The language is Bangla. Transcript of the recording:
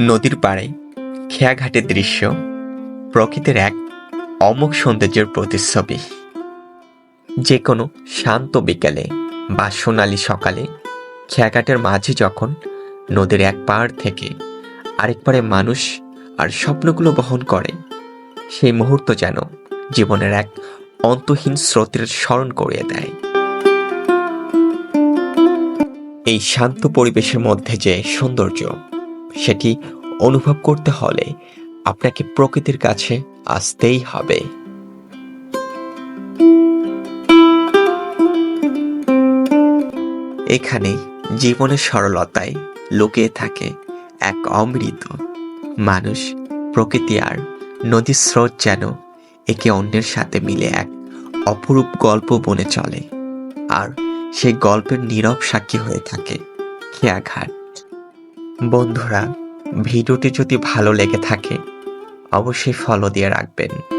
নদীর পাড়ে খেয়াঘাটের দৃশ্য, প্রকৃতির এক অমোঘ সৌন্দর্যের প্রতিচ্ছবি। যে কোনো শান্ত বিকেলে বা সোনালি সকালে খেয়াঘাটের মাঝে যখন নদীর এক পাড় থেকে আরেক পাড়ে মানুষ আর স্বপ্নগুলো বহন করে, সেই মুহূর্ত যেন জীবনের এক অন্তহীন স্রোতের স্মরণ করিয়ে দেয়। এই শান্ত পরিবেশের মধ্যে যে সৌন্দর্য সেটি অনুভব করতে হলে আপনাকে প্রকৃতির কাছে আসতেই হবে। এখানে জীবনের সরলতায় লুকিয়ে থাকে এক অমৃত। মানুষ, প্রকৃতি আর নদীর স্রোত যেন একে অন্যের সাথে মিলে এক অপরূপ গল্প বনে চলে। আর সেই গল্পের নীরব সাক্ষী হয়ে থাকে খেয়াঘাট। বন্ধুরা ভিডিওটি যদি ভালো লেগে থাকে অবশ্যই ফলো দিয়ে রাখবেন।